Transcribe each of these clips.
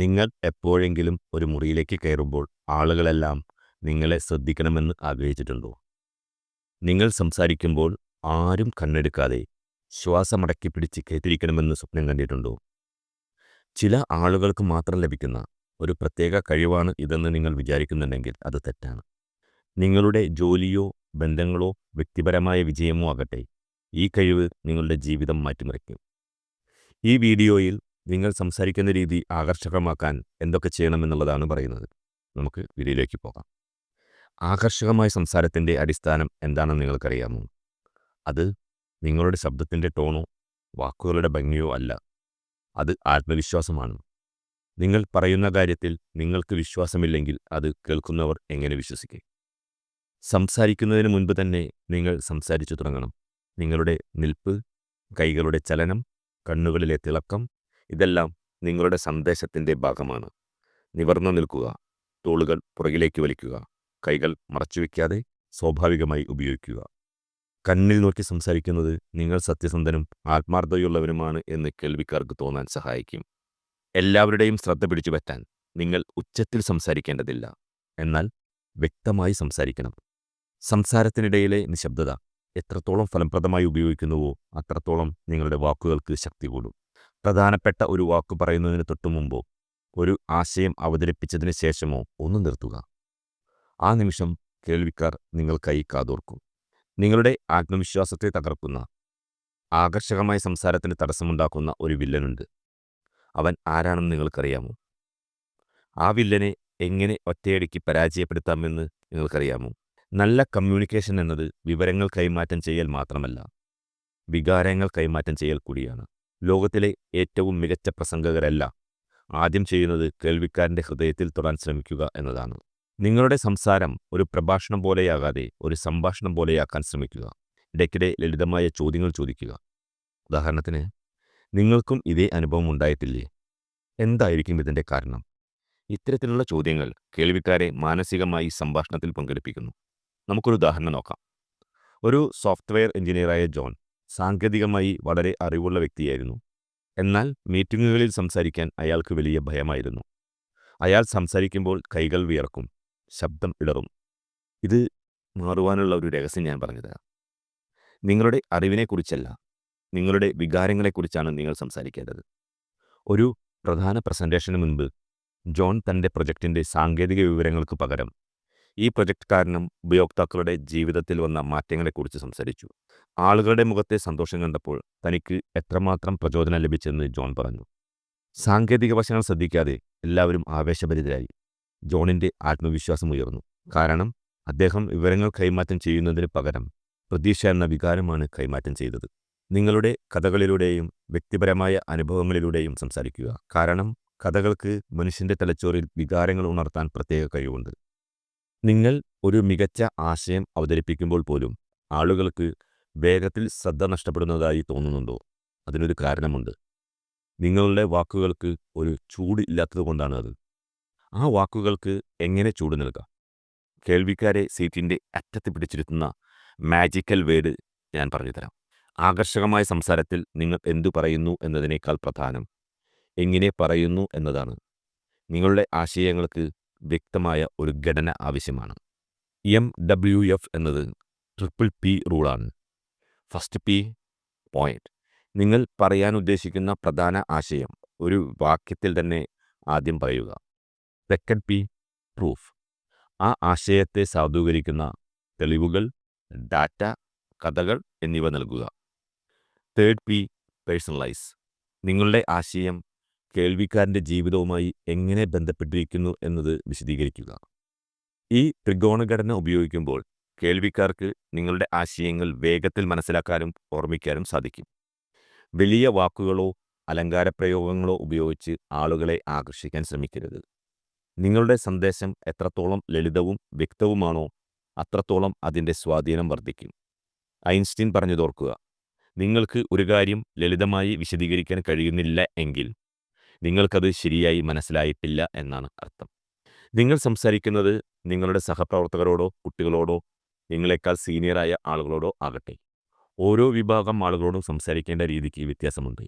നിങ്ങൾ എപ്പോഴെങ്കിലും ഒരു മുറിയിലേക്ക് കയറുമ്പോൾ ആളുകളെല്ലാം നിങ്ങളെ ശ്രദ്ധിക്കണമെന്ന് ആഗ്രഹിച്ചിട്ടുണ്ടോ? നിങ്ങൾ സംസാരിക്കുമ്പോൾ ആരും കണ്ണെടുക്കാതെ ശ്വാസമടക്കി പിടിച്ച് കേട്ടിരിക്കണമെന്ന് സ്വപ്നം കണ്ടിട്ടുണ്ടോ? ചില ആളുകൾക്ക് മാത്രം ലഭിക്കുന്ന ഒരു പ്രത്യേക കഴിവാണ് ഇതെന്ന് നിങ്ങൾ വിചാരിക്കുന്നുണ്ടെങ്കിൽ അത് തെറ്റാണ്. നിങ്ങളുടെ ജോലിയോ ബന്ധങ്ങളോ വ്യക്തിപരമായ വിജയമോ ആകട്ടെ ഈ കഴിവ് നിങ്ങളുടെ ജീവിതം മാറ്റിമറിക്കും. ഈ വീഡിയോയിൽ നിങ്ങൾ സംസാരിക്കുന്ന രീതി ആകർഷകമാക്കാൻ എന്തൊക്കെ ചെയ്യണമെന്നുള്ളതാണ് പറയുന്നത്. നമുക്ക് വീഡിയോയിലേക്ക് പോകാം. ആകർഷകമായ സംസാരത്തിന്റെ അടിസ്ഥാനം എന്താണെന്ന് നിങ്ങൾക്കറിയാമോ? അത് നിങ്ങളുടെ ശബ്ദത്തിന്റെ ടോണോ വാക്കുകളുടെ ഭംഗിയോ അല്ല. അത് ആത്മവിശ്വാസമാണ്. നിങ്ങൾ പറയുന്ന കാര്യത്തിൽ നിങ്ങൾക്ക് വിശ്വാസമില്ലെങ്കിൽ അത് കേൾക്കുന്നവർ എങ്ങനെ വിശ്വസിക്കും? സംസാരിക്കുന്നതിന് മുൻപ് തന്നെ നിങ്ങൾ സംസാരിച്ചു തുടങ്ങണം. നിങ്ങളുടെ നിൽപ്പ് കൈകളുടെ ചലനം കണ്ണുകളിലെ തിളക്കം ഇതെല്ലാം നിങ്ങളുടെ സന്ദേശത്തിന്റെ ഭാഗമാണ്. നിവർന്നു നിൽക്കുക തോളുകൾ പുറകിലേക്ക് വലിക്കുക കൈകൾ മറച്ചുവെക്കാതെ സ്വാഭാവികമായി ഉപയോഗിക്കുക. കണ്ണിൽ നോക്കി സംസാരിക്കുന്നത് നിങ്ങൾ സത്യസന്ധനും ആത്മാർത്ഥതയുള്ളവരുമാണ് എന്ന് കേൾവിക്കാർക്ക് തോന്നാൻ സഹായിക്കും. എല്ലാവരുടെയും ശ്രദ്ധ പിടിച്ചു പറ്റാൻ നിങ്ങൾ ഉച്ചത്തിൽ സംസാരിക്കേണ്ടതില്ല. എന്നാൽ വ്യക്തമായി സംസാരിക്കണം. സംസാരത്തിനിടയിലെ നിശബ്ദത എത്രത്തോളം ഫലപ്രദമായി ഉപയോഗിക്കുന്നുവോ അത്രത്തോളം നിങ്ങളുടെ വാക്കുകൾക്ക് ശക്തി കൂടും. പ്രധാനപ്പെട്ട ഒരു വാക്ക് പറയുന്നതിന് തൊട്ടു തൊട്ടുമുമ്പോ ഒരു ആശയം അവതരിപ്പിച്ചതിന് ശേഷമോ ഒന്ന് നിർത്തുക. ആ നിമിഷം കേൾവിക്കാർ നിങ്ങൾക്കായി കാതോർക്കും. നിങ്ങളുടെ ആത്മവിശ്വാസത്തെ തകർക്കുന്ന ആകർഷകമായ സംസാരത്തിന് തടസ്സമുണ്ടാക്കുന്ന ഒരു വില്ലനുണ്ട്. അവൻ ആരാണെന്ന് നിങ്ങൾക്കറിയാമോ? ആ വില്ലനെ എങ്ങനെ ഒറ്റയടിക്ക് പരാജയപ്പെടുത്താമെന്ന് നിങ്ങൾക്കറിയാമോ? നല്ല കമ്മ്യൂണിക്കേഷൻ എന്നത് വിവരങ്ങൾ കൈമാറ്റം ചെയ്യൽ മാത്രമല്ല വികാരങ്ങൾ കൈമാറ്റം ചെയ്യൽ കൂടിയാണ്. ലോകത്തിലെ ഏറ്റവും മികച്ച പ്രസംഗകരല്ല. ആദ്യം ചെയ്യുന്നത് കേൾവിക്കാരന്റെ ഹൃദയത്തിൽ തൊടാൻ ശ്രമിക്കുക എന്നതാണ്. നിങ്ങളുടെ സംസാരം ഒരു പ്രഭാഷണം പോലെയാകാതെ ഒരു സംഭാഷണം പോലെയാക്കാൻ ശ്രമിക്കുക. ഇടയ്ക്കിടെ ലളിതമായ ചോദ്യങ്ങൾ ചോദിക്കുക. ഉദാഹരണത്തിന് നിങ്ങൾക്കും ഇതേ അനുഭവം ഉണ്ടായിട്ടില്ലേ? എന്തായിരിക്കും ഇതിന്റെ കാരണം? ഇത്തരത്തിലുള്ള ചോദ്യങ്ങൾ കേൾവിക്കാരെ മാനസികമായി സംഭാഷണത്തിൽ പങ്കെടുപ്പിക്കുന്നു. നമുക്കൊരു ഉദാഹരണം നോക്കാം. ഒരു സോഫ്റ്റ്വെയർ എഞ്ചിനീയറായ ജോൺ സാങ്കേതികമായി വളരെ അറിവുള്ള വ്യക്തിയായിരുന്നു. എന്നാൽ മീറ്റിംഗുകളിൽ സംസാരിക്കാൻ അയാൾക്ക് വലിയ ഭയമായിരുന്നു. അയാൾ സംസാരിക്കുമ്പോൾ കൈകൾ വിയർക്കും ശബ്ദം ഇടറും ഇത് മാറുവാനുള്ള ഒരു രഹസ്യം ഞാൻ പറഞ്ഞുതരാം നിങ്ങളുടെ അറിവിനെക്കുറിച്ചല്ല നിങ്ങളുടെ വികാരങ്ങളെക്കുറിച്ചാണ് നിങ്ങൾ സംസാരിക്കേണ്ടത്. ഒരു പ്രധാന പ്രസന്റേഷന് മുൻപ് ജോൺ തന്റെ പ്രൊജക്റ്റിന്റെ സാങ്കേതിക വിവരങ്ങൾക്ക് പകരം ഈ പ്രൊജക്റ്റ് കാരണം ഉപയോക്താക്കളുടെ ജീവിതത്തിൽ വന്ന മാറ്റങ്ങളെക്കുറിച്ച് സംസാരിച്ചു. ആളുകളുടെ മുഖത്തെ സന്തോഷം കണ്ടപ്പോൾ തനിക്ക് എത്രമാത്രം പ്രചോദനം ലഭിച്ചെന്ന് ജോൺ പറഞ്ഞു. സാങ്കേതിക വശങ്ങൾ ശ്രദ്ധിക്കാതെ എല്ലാവരും ആവേശഭരിതരായി. ജോണിന്റെ ആത്മവിശ്വാസം ഉയർന്നു. കാരണം അദ്ദേഹം വിവരങ്ങൾ കൈമാറ്റം ചെയ്യുന്നതിന് പകരം പ്രതീക്ഷ എന്ന വികാരമാണ് കൈമാറ്റം ചെയ്തത്. നിങ്ങളുടെ കഥകളിലൂടെയും വ്യക്തിപരമായ അനുഭവങ്ങളിലൂടെയും സംസാരിക്കുക. കാരണം കഥകൾക്ക് മനുഷ്യന്റെ തലച്ചോറിൽ വികാരങ്ങൾ ഉണർത്താൻ പ്രത്യേക കഴിവുണ്ട്. നിങ്ങൾ ഒരു മികച്ച ആശയം അവതരിപ്പിക്കുമ്പോൾ പോലും ആളുകൾക്ക് വേഗത്തിൽ ശ്രദ്ധ നഷ്ടപ്പെടുന്നതായി തോന്നുന്നുണ്ടോ? അതിനൊരു കാരണമുണ്ട്. നിങ്ങളുടെ വാക്കുകൾക്ക് ഒരു ചൂട് ഇല്ലാത്തതുകൊണ്ടാണ് അത്. ആ വാക്കുകൾക്ക് എങ്ങനെ ചൂട് നൽകാം? കേൾവിക്കാരെ സീറ്റിന്റെ അറ്റത്ത് പിടിച്ചിരുത്തുന്ന മാജിക്കൽ വേഡ് ഞാൻ പറഞ്ഞുതരാം. ആകർഷകമായ സംസാരത്തിൽ നിങ്ങൾ എന്തു പറയുന്നു എന്നതിനേക്കാൾ പ്രധാനം എങ്ങനെ പറയുന്നു എന്നതാണ്. നിങ്ങളുടെ ആശയങ്ങൾക്ക് വ്യക്തമായ ഒരു ഘടന ആവശ്യമാണ്. എം ഡബ്ല്യു എഫ് എന്നത് ട്രിപ്പിൾ പി റൂളാണ് ഫസ്റ്റ് പി പോയിന്റ്. നിങ്ങൾ പറയാൻ ഉദ്ദേശിക്കുന്ന പ്രധാന ആശയം ഒരു വാക്യത്തിൽ തന്നെ ആദ്യം പറയുക. Second P proof. ആ ആശയത്തെ സാധൂകരിക്കുന്ന തെളിവുകൾ ഡാറ്റ കഥകൾ എന്നിവ നൽകുക. Third P personalise. നിങ്ങളുടെ ആശയം കേൾവിക്കാരന്റെ ജീവിതവുമായി എങ്ങനെ ബന്ധപ്പെട്ടിരിക്കുന്നു എന്നത് വിശദീകരിക്കുക. ഈ ത്രികോണഘടന ഉപയോഗിക്കുമ്പോൾ കേൾവിക്കാർക്ക് നിങ്ങളുടെ ആശയങ്ങൾ വേഗത്തിൽ മനസ്സിലാക്കാനും ഓർമ്മിക്കാനും സാധിക്കും. വലിയ വാക്കുകളോ അലങ്കാരപ്രയോഗങ്ങളോ ഉപയോഗിച്ച് ആളുകളെ ആകർഷിക്കാൻ ശ്രമിക്കരുത്. നിങ്ങളുടെ സന്ദേശം എത്രത്തോളം ലളിതവും വ്യക്തവുമാണോ അത്രത്തോളം അതിന്റെ സ്വാധീനം വർദ്ധിക്കും. ഐൻസ്റ്റീൻ പറഞ്ഞു പറഞ്ഞതോർക്കുക. നിങ്ങൾക്ക് ഒരു കാര്യം ലളിതമായി വിശദീകരിക്കാൻ കഴിയുന്നില്ല എങ്കിൽ നിങ്ങൾക്കത് ശരിയായി മനസ്സിലായിട്ടില്ല എന്നാണ് അർത്ഥം. നിങ്ങൾ സംസാരിക്കുന്നത് നിങ്ങളുടെ സഹപ്രവർത്തകരോടോ കുട്ടികളോടോ നിങ്ങളെക്കാൾ സീനിയറായ ആളുകളോടോ ആകട്ടെ. ഓരോ വിഭാഗം ആളുകളോടും സംസാരിക്കേണ്ട രീതിക്ക് വ്യത്യാസമുണ്ട്.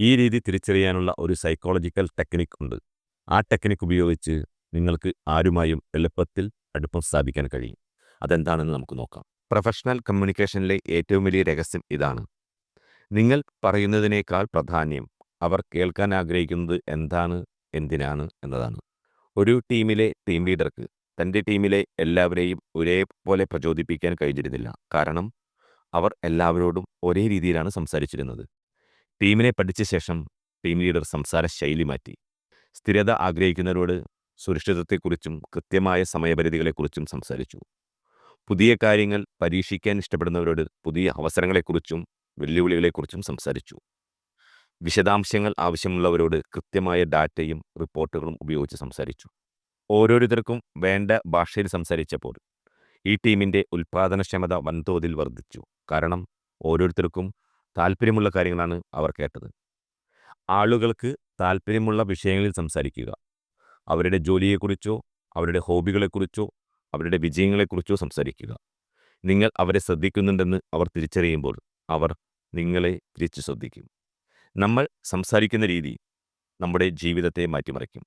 ഈ രീതി തിരിച്ചറിയാനുള്ള ഒരു സൈക്കോളജിക്കൽ ടെക്നിക് ഉണ്ട്. ആ ടെക്നിക് ഉപയോഗിച്ച് നിങ്ങൾക്ക് ആരുമായും എളുപ്പത്തിൽ അടുപ്പം സ്ഥാപിക്കാൻ കഴിയും. അതെന്താണെന്ന് നമുക്ക് നോക്കാം. പ്രൊഫഷണൽ കമ്മ്യൂണിക്കേഷനിലെ ഏറ്റവും വലിയ രഹസ്യം ഇതാണ്. നിങ്ങൾ പറയുന്നതിനേക്കാൾ പ്രാധാന്യം അവർ കേൾക്കാൻ ആഗ്രഹിക്കുന്നത് എന്താണ് എന്തിനാണ് എന്നതാണ്. ഒരു ടീമിലെ ടീം ലീഡർക്ക് തന്റെ ടീമിലെ എല്ലാവരെയും ഒരേപോലെ പ്രചോദിപ്പിക്കാൻ കഴിഞ്ഞിരുന്നില്ല. കാരണം അവർ എല്ലാവരോടും ഒരേ രീതിയിലാണ് സംസാരിച്ചിരുന്നത്. ടീമിനെ പഠിച്ച ശേഷം ടീം ലീഡർ സംസാര ശൈലി മാറ്റി. സ്ഥിരത ആഗ്രഹിക്കുന്നവരോട് സുരക്ഷിതത്വത്തെക്കുറിച്ചും കൃത്യമായ സമയപരിധികളെക്കുറിച്ചും സംസാരിച്ചു. പുതിയ കാര്യങ്ങൾ പരീക്ഷിക്കാൻ ഇഷ്ടപ്പെടുന്നവരോട് പുതിയ അവസരങ്ങളെക്കുറിച്ചും വെല്ലുവിളികളെക്കുറിച്ചും സംസാരിച്ചു. വിശദാംശങ്ങൾ ആവശ്യമുള്ളവരോട് കൃത്യമായ ഡാറ്റയും റിപ്പോർട്ടുകളും ഉപയോഗിച്ച് സംസാരിച്ചു. ഓരോരുത്തർക്കും വേണ്ട ഭാഷയിൽ സംസാരിച്ചപ്പോൾ ഈ ടീമിന്റെ ഉൽപ്പാദനക്ഷമത വൻതോതിൽ വർദ്ധിച്ചു. കാരണം ഓരോരുത്തർക്കും താല്പര്യമുള്ള കാര്യങ്ങളാണ് അവർ കേട്ടത്. ആളുകൾക്ക് താല്പര്യമുള്ള വിഷയങ്ങളിൽ സംസാരിക്കുക. അവരുടെ ജോലിയെക്കുറിച്ചോ അവരുടെ ഹോബികളെക്കുറിച്ചോ അവരുടെ വിജയങ്ങളെക്കുറിച്ചോ സംസാരിക്കുക. നിങ്ങൾ അവരെ ശ്രദ്ധിക്കുന്നുണ്ടെന്ന് അവർ തിരിച്ചറിയുമ്പോൾ അവർ നിങ്ങളെ തിരിച്ചു ശ്രദ്ധിക്കും. നമ്മൾ സംസാരിക്കുന്ന രീതി നമ്മുടെ ജീവിതത്തെ മാറ്റിമറിക്കും.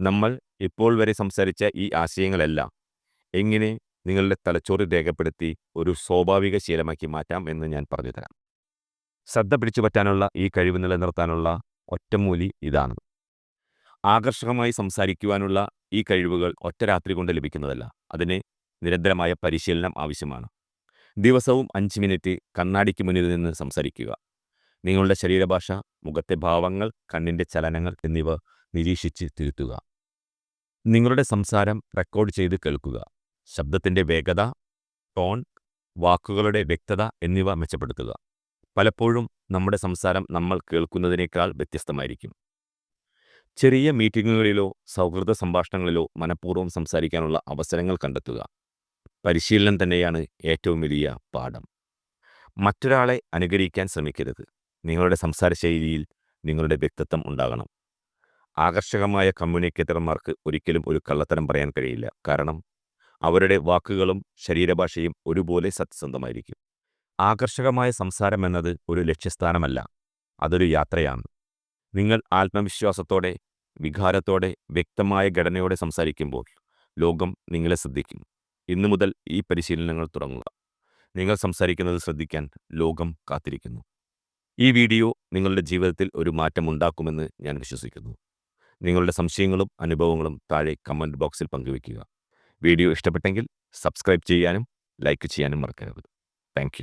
നമ്മൾ ഇപ്പോൾ വരെ സംസാരിച്ച ഈ ആശയങ്ങളെല്ലാം എങ്ങനെ നിങ്ങളുടെ തലച്ചോറിൽ രേഖപ്പെടുത്തി ഒരു സ്വാഭാവിക ശീലമാക്കി മാറ്റാം എന്ന് ഞാൻ പറഞ്ഞുതരാം ശ്രദ്ധ പിടിച്ചു പറ്റാനുള്ള ഈ കഴിവ് നിലനിർത്താനുള്ള ഒറ്റമൂലി ഇതാണ്. ആകർഷകമായി സംസാരിക്കുവാനുള്ള ഈ കഴിവുകൾ ഒറ്റ രാത്രി കൊണ്ട് ലഭിക്കുന്നതല്ല. അതിന് നിരന്തരമായ പരിശീലനം ആവശ്യമാണ്. ദിവസവും അഞ്ച് മിനിറ്റ് കണ്ണാടിക്ക് മുന്നിൽ നിന്ന് സംസാരിക്കുക. നിങ്ങളുടെ ശരീരഭാഷ മുഖത്തെ ഭാവങ്ങൾ കണ്ണിന്റെ ചലനങ്ങൾ എന്നിവ നിരീക്ഷിച്ച് തിരുത്തുക. നിങ്ങളുടെ സംസാരം റെക്കോർഡ് ചെയ്ത് കേൾക്കുക. ശബ്ദത്തിന്റെ വേഗത ടോൺ വാക്കുകളുടെ വ്യക്തത എന്നിവ മെച്ചപ്പെടുത്തുക. പലപ്പോഴും നമ്മുടെ സംസാരം നമ്മൾ കേൾക്കുന്നതിനേക്കാൾ വ്യത്യസ്തമായിരിക്കും. ചെറിയ മീറ്റിങ്ങുകളിലോ സൗഹൃദ സംഭാഷണങ്ങളിലോ മനഃപൂർവം സംസാരിക്കാനുള്ള അവസരങ്ങൾ കണ്ടെത്തുക. പരിശീലനം തന്നെയാണ് ഏറ്റവും വലിയ പാഠം. മറ്റൊരാളെ അനുകരിക്കാൻ ശ്രമിക്കരുത്. നിങ്ങളുടെ സംസാര ശൈലിയിൽ നിങ്ങളുടെ വ്യക്തിത്വം ഉണ്ടാകണം. ആകർഷകമായ കമ്മ്യൂണിക്കേറ്റർമാർക്ക് ഒരിക്കലും ഒരു കള്ളത്തരം പറയാൻ കഴിയില്ല. കാരണം അവരുടെ വാക്കുകളും ശരീരഭാഷയും ഒരുപോലെ സത്യസന്ധമായിരിക്കും. ആകർഷകമായ സംസാരം എന്നത് ഒരു ലക്ഷ്യസ്ഥാനമല്ല. അതൊരു യാത്രയാണ്. നിങ്ങൾ ആത്മവിശ്വാസത്തോടെ വികാരത്തോടെ വ്യക്തമായ ഘടനയോടെ സംസാരിക്കുമ്പോൾ ലോകം നിങ്ങളെ ശ്രദ്ധിക്കും. ഇന്നു മുതൽ ഈ പരിശീലനങ്ങൾ തുടങ്ങുക. നിങ്ങൾ സംസാരിക്കുന്നത് ശ്രദ്ധിക്കാൻ ലോകം കാത്തിരിക്കുന്നു. ഈ വീഡിയോ നിങ്ങളുടെ ജീവിതത്തിൽ ഒരു മാറ്റം ഉണ്ടാക്കുമെന്ന് ഞാൻ വിശ്വസിക്കുന്നു. നിങ്ങളുടെ സംശയങ്ങളും അനുഭവങ്ങളും താഴെ കമന്റ് ബോക്സിൽ പങ്കുവയ്ക്കുക. വീഡിയോ ഇഷ്ടപ്പെട്ടെങ്കിൽ സബ്സ്ക്രൈബ് ചെയ്യാനും ലൈക്ക് ചെയ്യാനും മറക്കരുത്. താങ്ക്